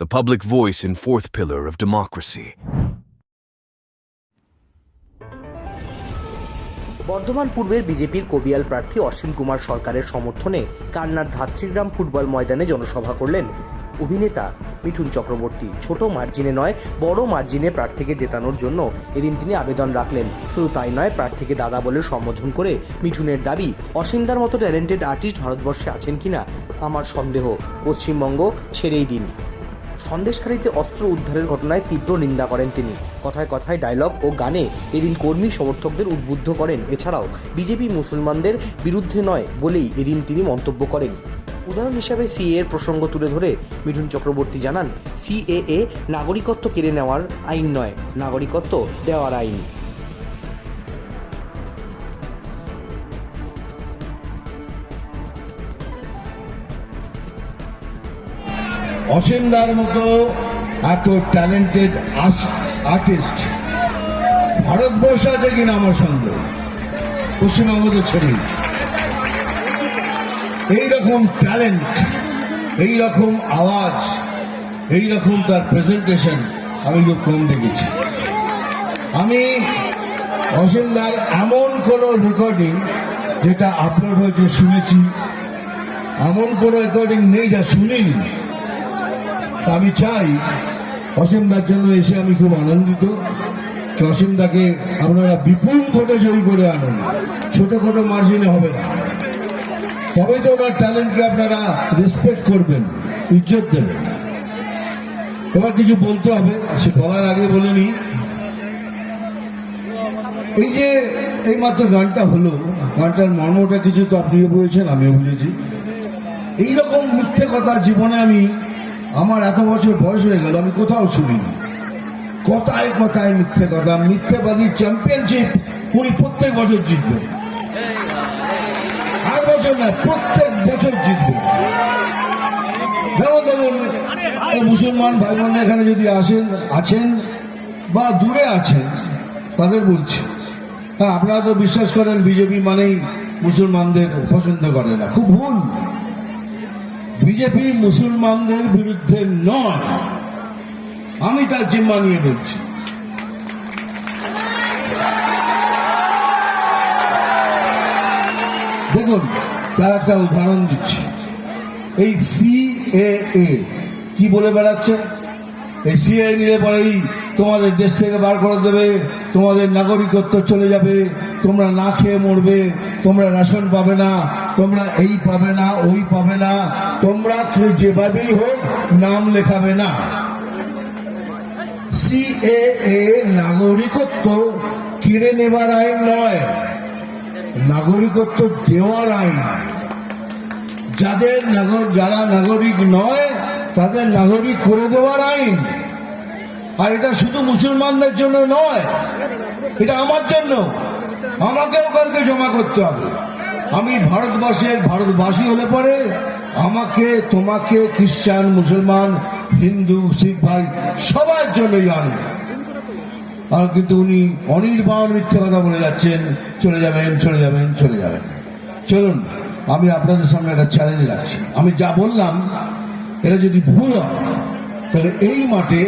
the public voice and fourth pillar of democracy. Bardhaman পূর্বের বিজেপির কবিয়াল প্রার্থী অসীম কুমার সরকারের সমর্থনে কান্নার ধাত্রীগ্রাম ফুটবল ময়দানে জনসভা করলেন অভিনেতা মিঠুন চক্রবর্তী। ছোট মার্জিনে নয়, বড় মার্জিনে প্রার্থীকে জেতানোর জন্য এদিন তিনি আবেদন রাখলেন। শুধু তাই নয়, প্রার্থীকে দাদা বলে সম্বোধন করে মিঠুনের দাবি, অসীমদার মতো ট্যালেন্টেড আর্টিস্ট ভারতবর্ষে আছেন কিনা আমার সন্দেহ। পশ্চিমবঙ্গ ছেড়েই দিন। সন্দেশখালীতে অস্ত্র উদ্ধারের ঘটনায় তীব্র নিন্দা করেন তিনি। কথায় কথায় ডায়লগ ও গানে এদিন কর্মী সমর্থকদের উদ্বুদ্ধ করেন। এছাড়াও বিজেপি মুসলমানদের বিরুদ্ধে নয় বলেই এদিন তিনি মন্তব্য করেন। উদাহরণ হিসাবে সিএ এর প্রসঙ্গ তুলে ধরে মিঠুন চক্রবর্তী জানান সিএএ নাগরিকত্ব কেড়ে নেওয়ার আইন নয়, নাগরিকত্ব দেওয়ার আইন। অসীমদার মতো এত ট্যালেন্টেড আর্টিস্ট ভারতবর্ষ আছে কিনা আমার সন্দেহ? পশ্চিমবঙ্গ ছবি এইরকম ট্যালেন্ট এইরকম আওয়াজ, এইরকম তার প্রেজেন্টেশন আমি খুব কম দেখেছি। আমি অসীমদার এমন কোন রেকর্ডিং যেটা আপলোড হয়েছে শুনেছি, এমন কোন রেকর্ডিং নেই যা শুনিনি। তা আমি চাই অসীমদার জন্য এসে আমি খুব আনন্দিত অসীমদাকে আপনারা বিপুল ভোটে জয়ী করে আনুন। ছোটখাটো মার্জিনে হবে না। তবে তো ওনার ট্যালেন্টকে আপনারা রেসপেক্ট করবেন, ইজ্জত দেবেন। এবার কিছু বলতে হবে, সে বলার আগে বলিনি এই যে এইমাত্র গানটা হলো, গানটার মর্মটা কিছু তো আপনিও বলেছেন, আমিও বুঝেছি এইরকম মিথ্যে কথা জীবনে আমি আমার এত বছর বয়স হয়ে গেল, আমি কোথাও শুনিনি। কথায় কথায় মিথ্যে কথা, মিথ্যেবাদী চ্যাম্পিয়নশিপ উনি প্রত্যেক বছর জিতবেন আর বছর না, প্রত্যেক বছর ধরুন মুসলমান ভাই বোন এখানে যদি আসেন, আছেন বা দূরে আছেন, তাদের বলছি। হ্যাঁ আপনারা তো বিশ্বাস করেন, বিজেপি মানেই মুসলমানদের পছন্দ করে না। খুব ভুল। বিজেপি মুসলমানদের বিরুদ্ধে নয়। আমি তার জিম্মা নিয়ে বলছি। দেখুন, তার একটা উদাহরণ দিচ্ছি। এই সিএএ কি বলে বেড়াচ্ছে? এই সিএ নিলে পরেই তোমাদের দেশ থেকে বার করে দেবে, তোমাদের নাগরিকত্ব চলে যাবে, তোমরা না খেয়ে মরবে, তোমরা রেশন পাবে না তোমরা এই পাবে না, ওই পাবে না। তোমরা কেউ যেভাবেই হোক নাম লেখাবে না। সিএএ নাগরিকত্ব কেড়ে নেবার আইন নয়, নাগরিকত্ব দেওয়ার আইন। যাদের নাগর, যারা নাগরিক নয়, তাদের নাগরিক করে দেওয়ার আইন। আর এটা শুধু মুসলমানদের জন্য নয়, এটা আমার জন্য। আমাকেও কালকে জমা করতে হবে। আমি ভারতবর্ষের ভারতবাসী হলে পরে আমাকে, তোমাকে, খ্রিস্টান, মুসলমান, হিন্দু, শিখ ভাই সবার জন্যই আনবে আর কিন্তু উনি অনির্বাণ মিথ্যে কথা বলে যাচ্ছেন, চলে যাবেন চলে যাবেন চলে যাবেন। চলুন, আমি আপনাদের সামনে একটা চ্যালেঞ্জ রাখছি। আমি যা বললাম, এটা যদি ভুল হয়, তাহলে এই মাঠে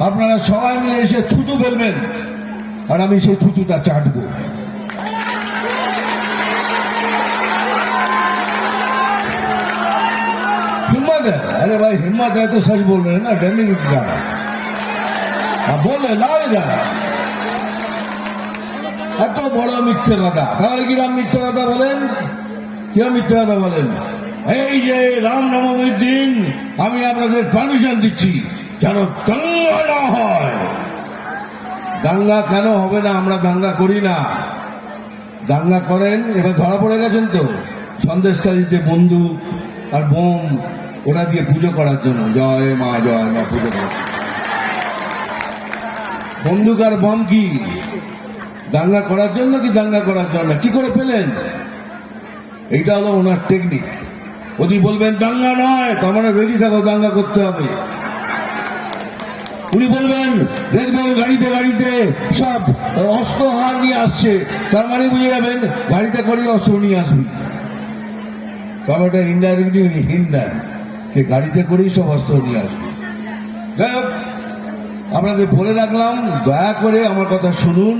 আপনারা সবাই মিলে এসে থুতু ফেলবেন। আর আমি সেই থুতুটা চাটবো। अरे भाई हिम्मत है तो सच बोल रहे हैं ना डरने की क्या बात है? हाँ बोले लाओ इधर এত বড় মিথ্যে কথা তাহলে কিরাম মিথ্যে কথা বলেন কিরাম মিথ্যে কথা বলেন এই যে রাম নবমীর দিন আমি আপনাদের পারমিশন দিচ্ছি যেন দাঙ্গা না হয় দাঙ্গা কেন হবে না আমরা দাঙ্গা করি না দাঙ্গা করেন এবার ধরা পড়ে গেছেন তো সন্দেশকারীতে বন্দুক আর বোম ওরা দিয়ে পুজো করার জন্য। জয় মা জয় মা, পুজো করার। বন্দুক আর বম কি? দাঙ্গা করার জন্য কি দাঙ্গা করার জন্য? কি করে পেলেন? এইটা হলো ওনার টেকনিক উনি বলবেন, দাঙ্গা নয়, তার মানে রেডি থাকো, দাঙ্গা করতে হবে। উনি বলবেন, দেখবেন গাড়িতে গাড়িতে সব অস্ত্র হার নিয়ে আসছে। তার মানে বুঝে যাবেন গাড়িতে করে অস্ত্র নিয়ে আসবি। তবে ওটা ইনডাইরেক্টলি উনি হিন্দার যে গাড়িতে করেই সব অস্ত্র নিয়ে আসবে। যাই হোক, আপনাদের বলে রাখলাম দয়া করে আমার কথা শুনুন।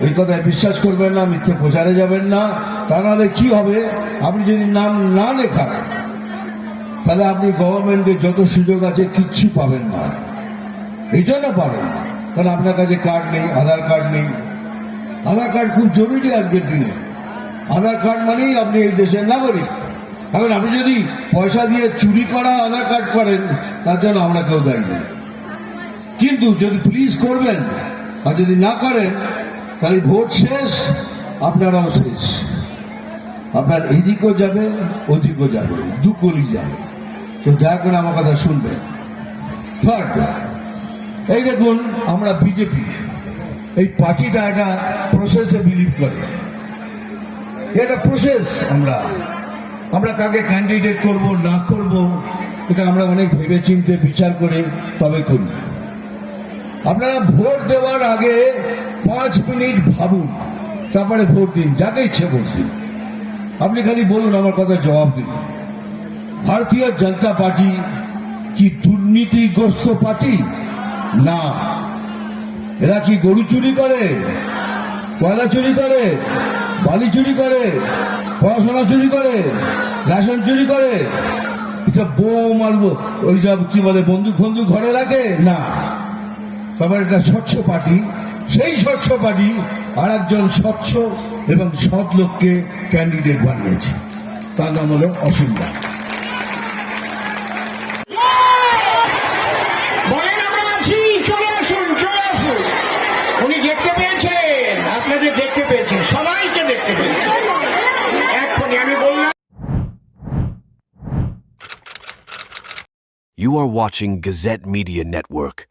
এই কথায় বিশ্বাস করবেন না মিথ্যে প্রচারে যাবেন না। তা নাহলে কি হবে? আপনি যদি নাম না লেখান তাহলে আপনি গভর্নমেন্টের যত সুযোগ আছে কিচ্ছু পাবেন না। এই জন্য পাবেন কারণ আপনার কাছে কার্ড নেই আধার কার্ড নেই। আধার কার্ড খুব জরুরি আজকের দিনে। আধার কার্ড মানেই আপনি এই দেশের নাগরিক। এখন আপনি যদি পয়সা দিয়ে চুরি করা, আধার কার্ড করেন, তার জন্য আমরা কেউ দায়ী নেই। কিন্তু যদি প্লিজ করবেন আর যদি না করেন, তাহলে ভোট শেষ, আপনারাও শেষ। আপনার এদিকও যাবে, ওদিকও যাবে, দুকলি যাবে। তো দয়া করে আমার কথা শুনবেন। থার্ড এই দেখুন, আমরা বিজেপি, এই পার্টিটা একটা প্রসেসে বিলিভ করে। এটা প্রসেস আমরা আমরা কাকে ক্যান্ডিডেট করব, না করব, এটা আমরা অনেক ভেবে চিনতে বিচার করে তবে করি। আপনারা ভোট দেওয়ার আগে পাঁচ মিনিট ভাবুন, তারপরে ভোট দিন, যাকে ইচ্ছে ভোট দিন। আপনি খালি বলুন, আমার কথা জবাব দিন। ভারতীয় জনতা পার্টি কি দুর্নীতিগ্রস্ত পার্টি? না। এরা কি গরু চুরি করে, কয়লা চুরি করে, বালি চুরি করে? পড়াশোনা চুরি করে রেশন চুরি করে। এটা বউ মারবো, ওই সব কি বলে, বন্দুক ফন্দুক ঘরে রাখে? না। তারপর এটা স্বচ্ছ পার্টি। সেই স্বচ্ছ পার্টি আর একজন স্বচ্ছ এবং সৎ লোককে ক্যান্ডিডেট বানিয়েছে। তার নাম হলো অসীম You are watching Gazette Media Network.